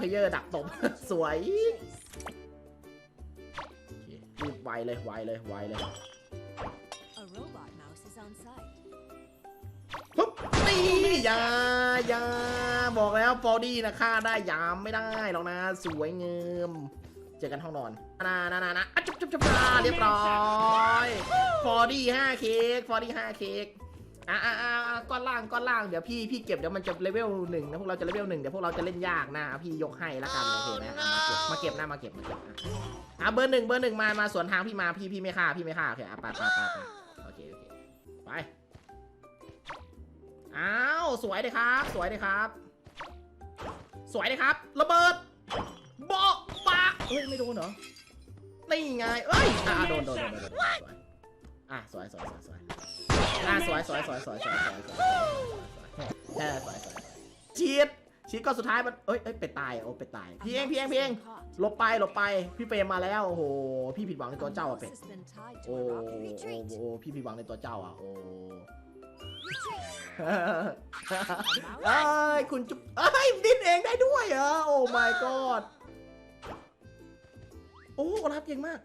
เพลเยอร์ดักตบ สวยโอเครีบไวเลยไวเลยไวเลย A robot mouse is on site. ปุ๊บนี่อยาอยาบอกแล้วฟอดี้นะฆ่าได้ยามไม่ได้หรอกนะ สวยเงิมเจอกันห้องนอนนานานานาอะจุ๊บจุ๊บจุ๊บอะเรียบร้อยฟอดี้ห้าเค้กฟอดี้ห้าเค้ก อะอะอะอะก้อนล่างก้อนล่างเดี๋ยวพี่พี่เก็บเดี๋ยวมันจะเลเวลหนึ่งนะพวกเราจะเลเวลหนึ่งเดี๋ยวพวกเราจะเล่นยากนะพี่ยกให้ละกันโอเคไหมมาเก็บมาเก็บนะมาเก็บมาเก็บอะอะเบอร์หนึ่งเบอร์หนึ่งมามาสวนทางพี่มาพี่พี่ไม่ฆ่าพี่ไม่ฆ่าโอเคอะไปไปไปไปโอเคโอเคไปอ้าวสวยเลยครับ สวยเลยครับ สวยเลยครับระเบิดโบะปะเฮ้ยไม่โดนเหรอนี่ไงเอ้ยอะโดนโดนโดนโดนอะสวยสวยสวยสวย อ่าสวยสวยสวยสวยสวยสวยสวยเออสวยสวยชีดชีดก็สุดท้ายมันเอ้ยเอ้ยเปตายโอ้ไปตายพี่เองพี่เองพี่เองหลบไปหลบไปพี่เปรมมาแล้วโอ้โหพี่ผิดหวังในตัวเจ้าอะเป็ดโอ้โหพี่ผิดหวังในตัวเจ้าอะโอ้เอ้ยคุณจุ๊บเอ้ยดินเองได้ด้วยเหรอโอ้ my god โอ้โอลาฟเก่งมาก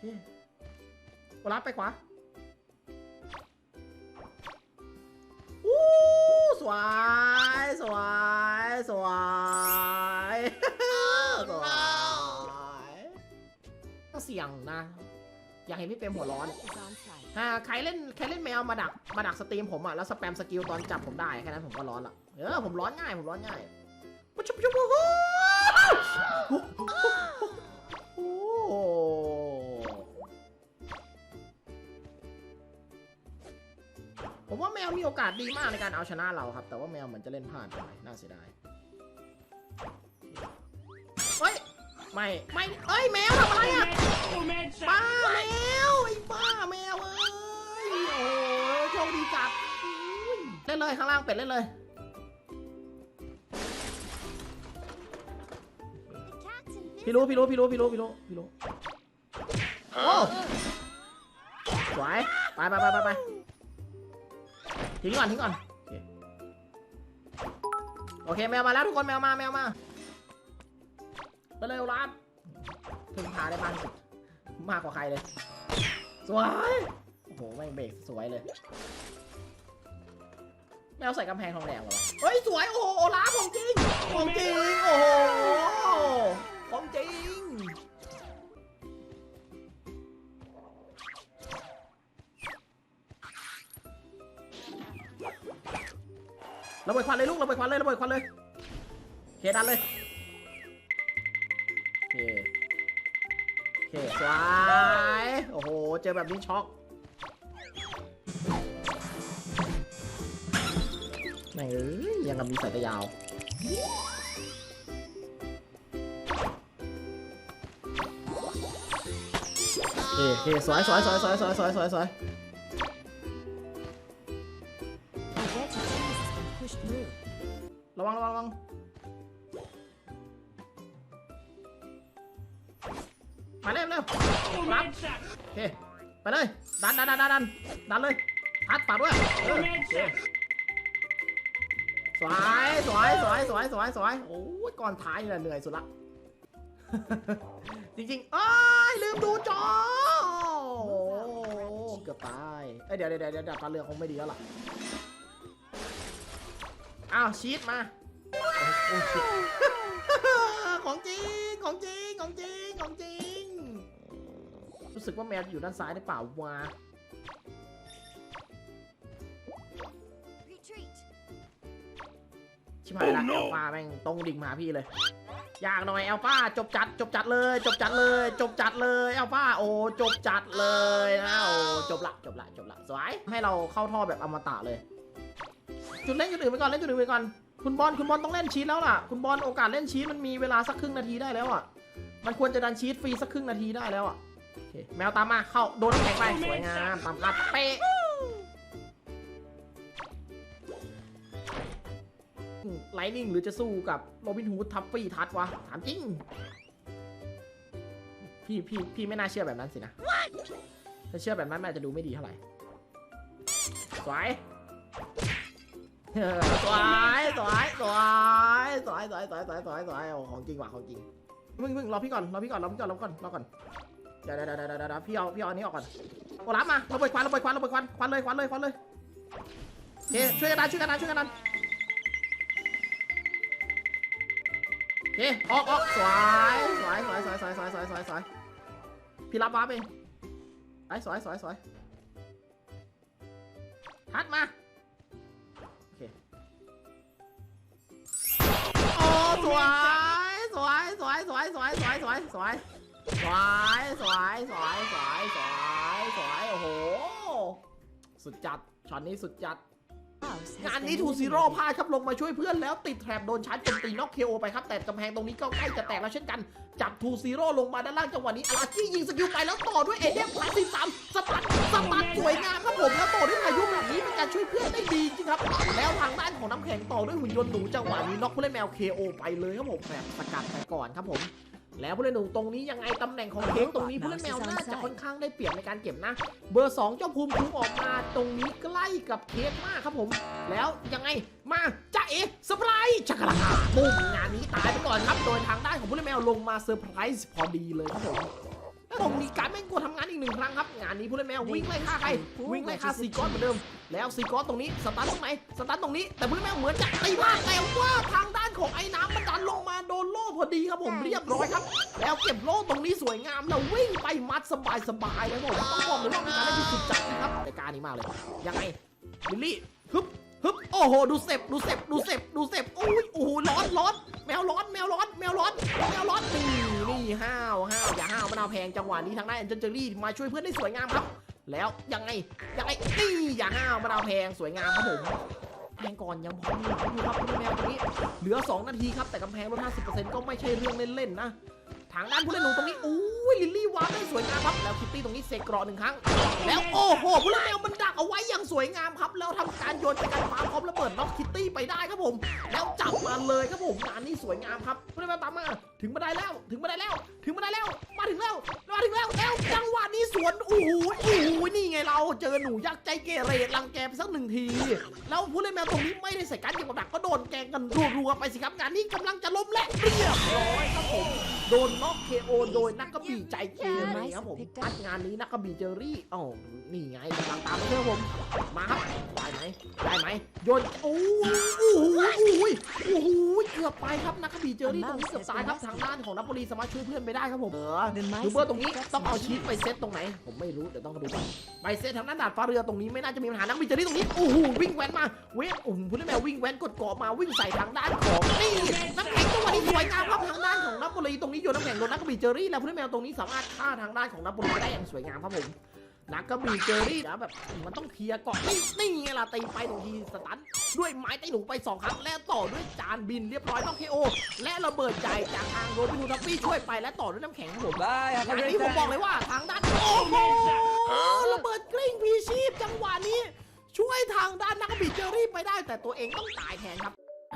โอ้รับไปขวา สวย สวย สวย สวยต้องเสี่ยงนะ อยากเห็นพี่เปรมหัวร้อน Is on site. ถ้าใครเล่นใครเล่นแมวมาดัก มาดักสตรีมผมอะแล้วสแปมสกิลตอนจับผมได้ แค่นั้นผมก็ร้อนละเออ ผมร้อนง่าย ผมร้อนง่ายปุ๊บชุบชุบ ผมว่าแมวมีโอกาสดีมากในการเอาชนะเราครับ แต่ว่าแมวเหมือนจะเล่นพลาดไปน่าเสียดายเฮ้ยไม่ไม่เอ้ยแมวทำอะไรอะป้าแมวไอ้ป้าแมวเอ้ยโอ้โหโชคดีจัดเล่นเลยข้างล่างเป็ดเล่นเลยพี่รู้พี่รู้พี่รู้พี่รู้พี่รู้พี่รู้โอ้สวยไปไปไปไปไป ทิ้งก่อนทิ้งก่อนโอเคโอเคแมวมาแล้วทุกคนแมวมาแมวมาไปเลยรับพึ่งพาได้มากที่สุดมากกว่าใครเลย สวย โอ้โหไม่งเบรกสวยเลย แมวใส่กำแพงทองแดงเหรอวะเฮ้ย สวย โอ้โหโอลาฟของจริง ของจริง โอ้โห ของจริง ระเบิดควันเลยลูกระเบิดควันเลยระเบิดควันเลยเคดันเลยเคเคสวยโอ้โห เจอแบบนี้ช็อกแม่งเอ้ยยังกับมีสายตายาวเคเคสวยสวยสวยสวยสวยสวยสวย ระวังระวังระวังมาเร็วเร็วรับโอเคไปเลย ดันดันดันดันดันดันเลยพัดปัดด้วยเออโอเคสวยสวยสวยสวยสวยสวยโอ้ยก่อนท้ายนี่แหละเหนื่อยสุดละ จริงๆเอ้ยลืมดูจอโอ้เกือบตายเอ้ยเดี๋ยวเดี๋ยวเดี๋ยวเดี๋ยวตาเรือคงไม่ดีแล้วล่ะ อ้าวชีตมาโอ้โหของจริงของจริงของจริงของจริง รู้สึกว่าแมวอยู่ด้านซ้ายได้เปล่าวะชิบหายละแอลฟาแม่งตรงดิ่งมาหาพี่เลย อยากหน่อยแอลฟาจบจัดจบจัดเลย จบจัดเลย จบจัดเลยแอลฟาโอ้จบจัดเลยนะโอ้จบละจบละจบละสวยให้เราเข้าท่อแบบอมตะเลย จุดเล่นจุดอื่นไปก่อนเล่นจุดอื่นไปก่อนคุณบอลคุณบอลต้องเล่นชีตแล้วล่ะ คุณบอลโอกาสเล่นชีตมันมีเวลาสักครึ่งนาทีได้แล้วอะ มันควรจะดันชีตฟรีสักครึ่งนาทีได้แล้วอะโอเคแมวตามมาเข้าโดนแข็งไปสวยงามตามคัดเป๊ะไลนิ่งหรือจะสู้กับโรบินฮูดทัฟฟี่ทัดวะถามจริง พี่พี่พี่ไม่น่าเชื่อแบบนั้นสินะ ถ้าเชื่อแบบนั้นมันจะดูไม่ดีเท่าไหร่สวย สวยสวยสวยสวยสวยสวยสวยสวยสวยโอ้ของจริงว่ะของจริงมึงมึงรอพี่ก่อนรอพี่ก่อนรอพี่ก่อนรอพี่ก่อนรอก่อนเดี๋ยวเดี๋ยวเดี๋ยวเดี๋ยวพี่เอาพี่เอาอันนี้ออกก่อนโอ้รับมาระเบิดควันระเบิดควันระเบิดควันควันเลยควันเลยควันเลยโอเคช่วยกันดันช่วยกันดันช่วยกันดันโอเคออกออกสวยสวยสวยสวยสวยสวยสวยสวยสวยพี่รับวาร์ปเองไอ้สวยสวยสวยทัดมา สวย สวย สวย สวย สวย สวย สวย สวย สวย สวย สวย สวย สวย สวย โอ้โห สุดจัด ช็อตนี้สุดจัด งานนี้ทูซีโร่พลาดครับลงมาช่วยเพื่อนแล้วติดแทรปโดนชาร์จจนตีน็อกเคโอไปครับ แต่กำแพงตรงนี้ก็ใกล้จะแตกแล้วเช่นกัน จับทูซีโร่ลงมาด้านล่างจังหวะนี้อารากี้ยิงสกิลไปแล้วต่อด้วยเอเดมพาร์ทที่สามสตันสตันสวยงามครับผมแล้วต่อด้วยพายุ ช่วยเพื่อนได้ดีจริงครับ แล้วทางด้านของน้ำแข็งต่อด้วยหุ่นยนต์หนูจังหวะนี้น็อกผู้เล่นแมว KO ไปเลยครับผมแบบสกัดไปก่อนครับผมแล้วผู้เล่นหนูตรงนี้ยังไงตำแหน่งของเค้กตรงนี้ผู้เล่นแมวน่าจะค่อนข้างได้เปรียบในการเก็บนะ เบอร์ 2 เจ้าภูมิคุ้มออกมาตรงนี้ใกล้กับเค้กมากครับผม แล้วยังไงมาจ้าเอ๋เซอร์ไพรส์ชักกะลาปุ้มงานนี้ตายไปก่อนครับ โดยทางด้านของผู้เล่นแมวลงมาเซอร์ไพรส์พอดีเลยครับผม แล้วผมมีการแม่งกลัวทำงานอีกหนึ่งครั้งครับ งานนี้ผู้เล่นแมววิ่งไล่ฆ่าใคร วิ่งไล่ฆ่าซีกอนเหมือนเดิม แล้วซีกอนตรงนี้สตาร์ทตรงไหน สตาร์ทตรงนี้ แต่ผู้เล่นแมวเหมือนจะตีพลาดแต่ว่าทางด้านของไอ้น้ำมันดันลงมาโดนโล่พอดีครับผมเรียบร้อยครับ แล้วเก็บโล่ตรงนี้สวยงามแล้ววิ่งไปมัดสบายสบายๆเลยครับผมต้องบอกเลยว่าเป็นการเล่นที่สุดจัดนะครับในการนี้มากเลย ยังไงลิลลี่ฮึบฮึบโอ้โห ดูเสพดูเสพดูเสพดูเสพ งจังหวะนี้ทางด้านแอนเจลเจอรี่มาช่วยเพื่อนได้สวยงามครับ แล้วยังไงยังไงนี่อย่าห้าวมะนาแพงสวยงามครับผมแพงก่อนยังพอมีหวังอยู่ครับพี่แมวตรงนี้เหลือ 2 นาทีครับแต่กำแพงลด50%ก็ไม่ใช่เรื่องเล่นๆนะ ทางด้านผู้เล่นหนูตรงนี้อู้ยลิลลี่วาร์ปได้สวยงามครับ แล้วคิตตี้ตรงนี้เซกรอหนึ่งครั้ง แล้วโอ้โหผู้เล่นแมวมันดักเอาไว้อย่างสวยงามครับ แล้วทำการโยนการปาพร้อมระเบิดน็อกคิตตี้ไปได้ครับผม แล้วจับมาเลยครับผมงานนี้สวยงามครับผู้เล่นแมวตามมา ถึงมาได้แล้ว ถึงมาได้แล้ว ถึงมาได้แล้ว มาถึงแล้ว มาถึงแล้วแล้วจังหวะนี้สวนโอ้โหโอ้โหนี่ไงเราเจอหนูยักษ์ใจเกเรรังแกไปสักหนึ่งที แล้วผู้เล่นแมวตรงนี้ไม่ได้ใส่การเก็บกับดักก็โดนแกงกันรัวๆไปสิครับงานนี้กำลังจะล้มและเรียบร้อยครับผม โดนน็อกเคโอโดยนักกระบี่ใจเกเรครับผมอัดงานนี้นักกระบี่เจอรี่อ๋อนี่ไงกำลังตามมาเชื่อผมมาครับได้ไหมได้ไหมโยนโอ้ยโอ้โหโอ้โหโอ้โหเกือบไปครับนักกระบี่เจอรี่ตรงนี้เกือบตายครับทางด้านของนักบรีสามารถช่วยเพื่อนไปได้ครับผมเออดูเบอร์ตรงนี้ต้องเอาชีสไปเซตตรงไหน ผมไม่รู้เดี๋ยวต้องดูก่อนไปเซตทางด้านดาดฟ้าเรือตรงนี้ไม่น่าจะมีปัญหานักบินเจอรี่ตรงนี้โอ้โหวิ่งแว้นมาเว้นโอ้โหผู้เล่นแมววิ่งแว้นกดเกาะมาวิ่งใส่ทางด้านของนี่น้ำแข็งจังหวะนี้สวยงามครับทางด้านของนักบรีตรงนี้โยนน้ำแข็งโดนนักบินเจอรี่แล้วผู้เล่นแมวตรงนี้สามารถฆ่าทางด้านของนักบรีได้อย่างสวยงามครับผมนักกระบี่เจอรี่นะแบบมันต้องเคลียร์ก่อนนี่ไงล่ะตีไปตรงทีสตันด้วยไม้ตีหนูไปสองครั้งและต่อด้วยจานบินเรียบร้อยต้องเคโอและระเบิดใหญ่จากทางโรบินูทัฟฟี่ช่วยไปและต่อด้วยน้ำแข็งครับผม Bye, have อันนี้ผมบอกเลยว่าทางด้านโอ้โหระเบิดกลิ้งพีชีพจังหวะนี้ช่วยทางด้านนักบิดเจอรี่ไปได้แต่ตัวเองต้องตายแทนครับ